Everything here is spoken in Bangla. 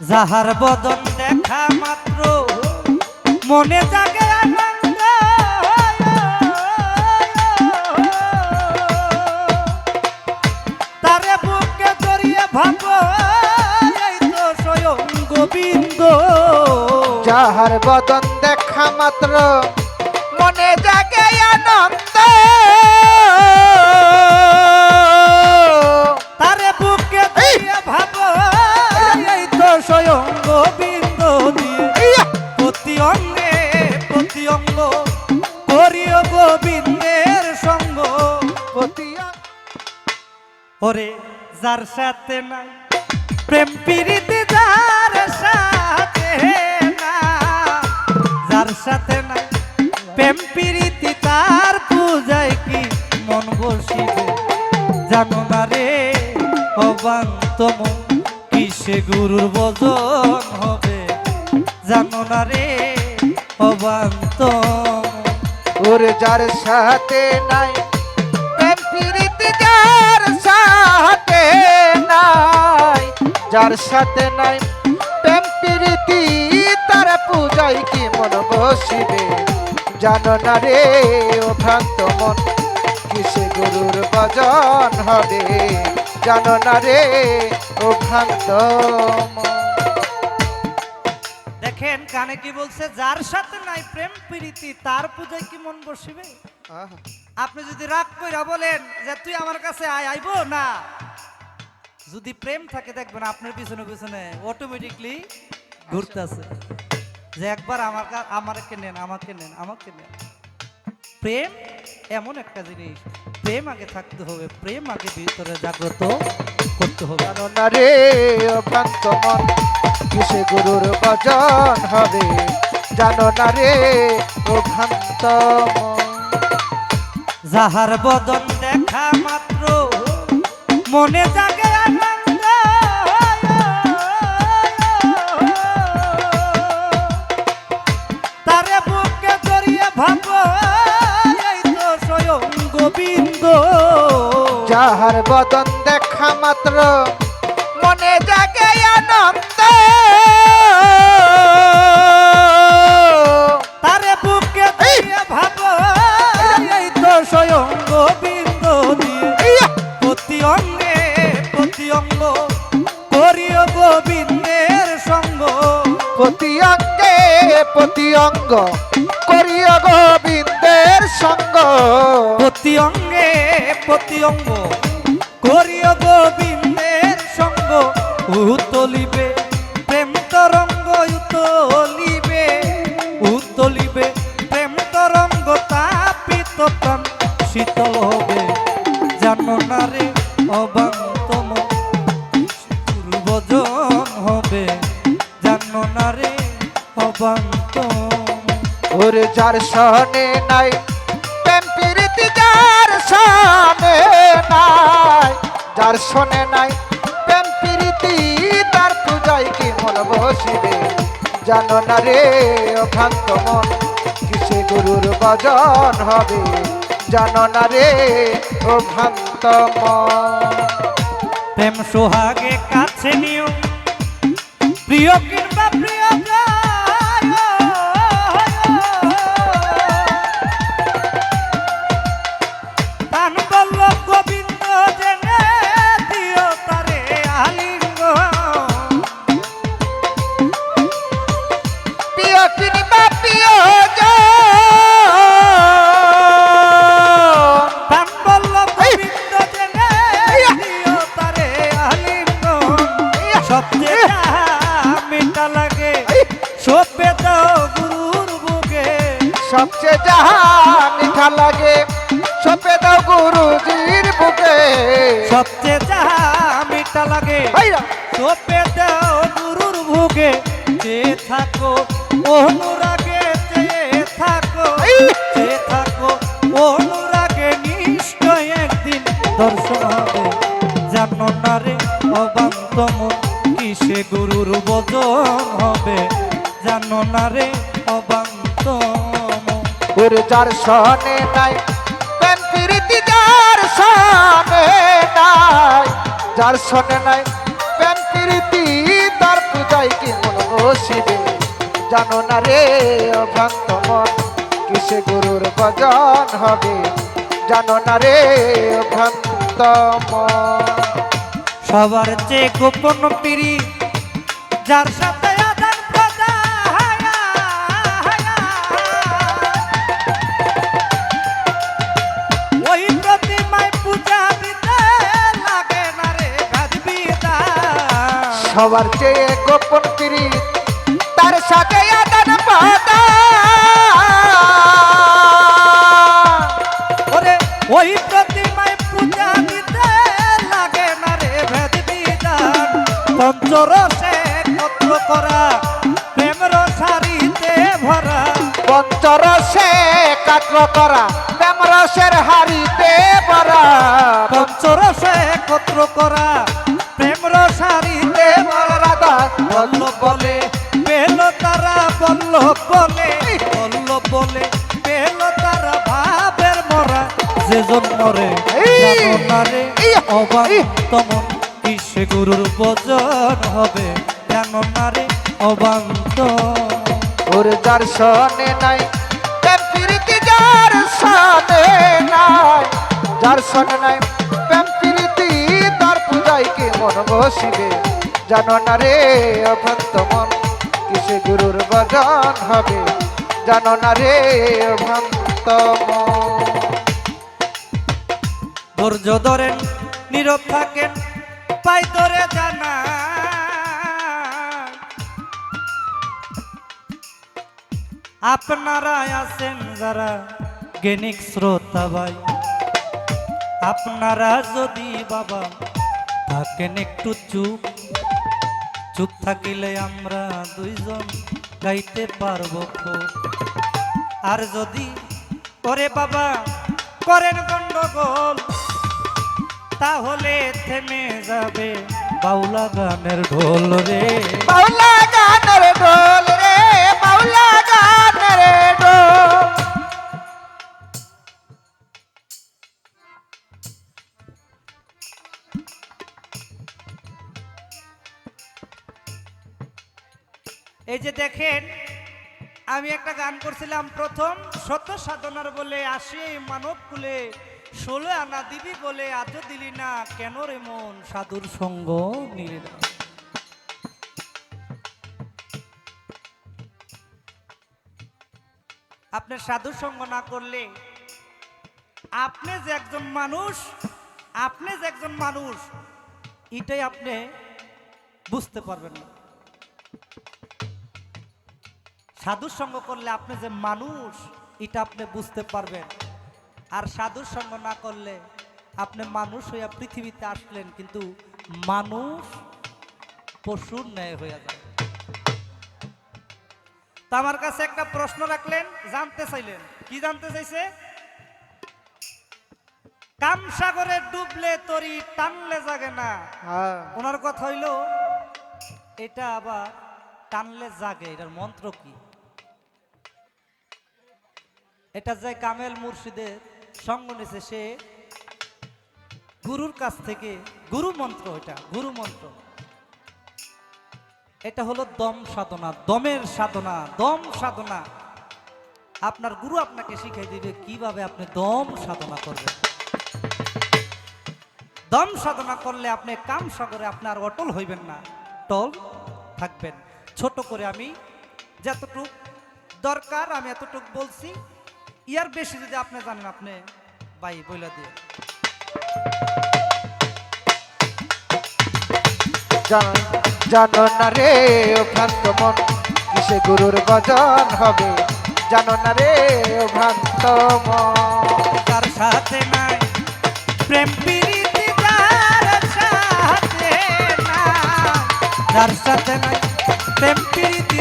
যাহার বদন দেখা মাত্র মনে জাগে আনন্দ। তারে বুকে জড়িয়ে ভাবো এই তো স্বয়ং গোবিন্দ। যাহার বদন দেখা মাত্র মনে জাগে আনন্দ। ওরে যার সাথে নাই, প্রেম প্রীতি যার সাথে না যার সাথে নাই, প্রেম প্রীতি তার পূজায় কি মন বসিবে? জানো না রে অবান্তম কিসে গুরুর বজন হবে? জানো না রে অবান্তম ওরে যার সাথে নাই যার সাথে নাই যার সাথে নাই প্রেম প্রীতি তার পূজাই কি মন বসিবে? জানো না রে ও ভ্রান্ত মন কিসে গুরুর ভজন হবে? জানো না রে ও ভ্রান্ত দেখেন কানে কি বলছে যার সাথে নাই প্রেম প্রীতি তার পূজায় কি মন বসিবে? আহা, আপনি যদি রাগ কইরা বলেন যে তুই আমার কাছে আয়, আইবো? না। যদি প্রেম থাকে দেখবেন আপনার পিছনে পিছনে অটোমেটিকলি ঘুরতেছে। যে একবার আমার কা- আমাকে নেন আমাকে নেন আমাকে নেন। প্রেম এমন একটা জিনিস। প্রেম আগে থাকতে হবে, প্রেম আগে ভিতরে জাগ্রত করতে হবে। রে ও মন, কিসে গুরুর ভজন হবে? জানো না রে মন। যাহার বদন দেখা মাত্র মনে জাগে আনন্দ। তারে বুকে জড়িয়ে ভাবো এই তো স্বয়ং গোবিন্দ। যাহার বদন দেখা মাত্র মনে জাগে আনন্দ। প্রতি অঙ্গে প্রতি অঙ্গ করিয় গোবিন্দের সঙ্গ। প্রতি অঙ্গে প্রতি অঙ্গ করিও গোবিন্দের সঙ্গ। উতলিবে যার সনে নাই। প্রেম প্রীতি যার সনে নাই। যার সনে নাই, প্রেম প্রীতি তার পূজায় কি মন বসিবে? জানো না রে, ও ভ্রান্ত মন, কিসে গুরুর ভজন হবে? জানো না রে, ও ভ্রান্ত মন। প্রেম সোহাগে কাছে নিও প্রিয় সবচেয়ে যাহা মিঠা লাগে। সপে দাও গুরুজির বুকে। সবচেয়ে যাহা মিঠা লাগে। সোপে দাও গুরুর ভোগে যে থাকো অনুরাগে চেয়ে থাকো। যে থাকো অনুরাগে নিশ্চয় একদিন দর্শন হবে। জানো না রে অবান্ত মন কিসে গুরুর বদন হবে? জানো না রে যার সনে নাই, প্রেম প্রীতি যার সনে নাই, যার সনে নাই, প্রেম প্রীতি তার পূজায় জানো না রে অভ্রান্ত মন, কিসে গুরুর ভজন হবে? জানো না রে অভ্রান্ত মন। সবার চেয়ে গোপন পিড়ি যার সাথে সবার চেয়ে গোপন পিড়ি তার সাথে আদান প্রদান। ওরে, ওই প্রতিমায় পূজা দিতে লাগে না রে ভেদ বিধান। পঞ্চরসে কত্র করা প্রেম রসারিতে ভরা। পঞ্চরসে কাটল করা প্রেম রসের হারিতে ভরা। পঞ্চরসে কত্র করা প্রেম রসারিতে রাধা বল্ল বলে পেল তারা বল্ল বলে বল্ল বলে পেল তারা ভাবের মরা যে জন্মরে রে! অবাক তমন কিসে গুরুর বজন হবে জানো না রে অবান্ত ওর যার সনে নাই প্রীতি যার সনে নাই যার সনে নাই মন বসিবে জানো না রে অভ্রান্ত মন, কিসে গুরুর ভজন হবে? জানো না রে অভ্রান্ত মন। ধৈর্য ধরেন, নীরব থাকেন, পাই ধরে জানা। আপনারা আছেন যারা গেনিক শ্রোতা ভাই। আপনারা যদি বাবা থাকেন একটু চুপ। চুপ থাকিলে আমরা দুইজন গাইতে পারব খুব। আর যদি ওরে বাবা করেন গন্ডগোল, তাহলে থেমে যাবে বাউলা গানের ঢোল রে। বাউলা গানের ডোল রে, বাউলা গানের ডোল এই যে দেখেন, আমি একটা গান করছিলাম, প্রথম সত্য সাধনার বলে, আসে মানব কুলে, ষোলো আনা দিবি বলে আজও দিলি না, কেন রে মন সাধুর সঙ্গ নিলে না? আপনার সাধুর সঙ্গ না করলে, আপনি যে একজন মানুষ, আপনি যে একজন মানুষ, এটাই আপনি বুঝতে পারবেন না। সাধুর সঙ্গ করলে আপনি যে মানুষ এটা আপনি বুঝতে পারবেন। আর সাধুর সঙ্গ না করলে আপনি মানুষ হইয়া পৃথিবীতে আসলেন কিন্তু মানুষ পশুর ন্যায় হইয়া যায়। তা আমার কাছে একটা প্রশ্ন রাখলেন জানতে চাইলেন। কি জানতে চাইছে? কাম সাগরে ডুবলে তরি টানলে জাগে না। হ্যাঁ। ওনার কথা হইল এটা আবার টানলে জাগে এটার মন্ত্র কি? এটা যে কামেল মুর্শিদের সঙ্গ নিছে সে গুরুর কাছ থেকে, গুরু মন্ত্র এটা, গুরু মন্ত্র। এটা হলো দম সাধনা, দমের সাধনা, দম সাধনা। আপনার গুরু আপনাকে শিখিয়ে দিবে কীভাবে আপনি দম সাধনা করবেন। দম সাধনা করলে আপনি কাম সাগরে আপনার অটল হইবেন না, টল থাকবেন। ছোট করে আমি যতটুক দরকার, আমি এতটুক বলছি। ইয়ার বেশি যদি আপনি জানেন আপনি বাই বইলা দিয়ে। জানো না রে ভ্রান্ত মন কিসে গুরুর ভজন হবে? জানো না রে ভ্রান্ত মন। তার সাথে নাই প্রেম প্রীতি যার সাথে নাই। যার সাথে নাই প্রেম প্রীতি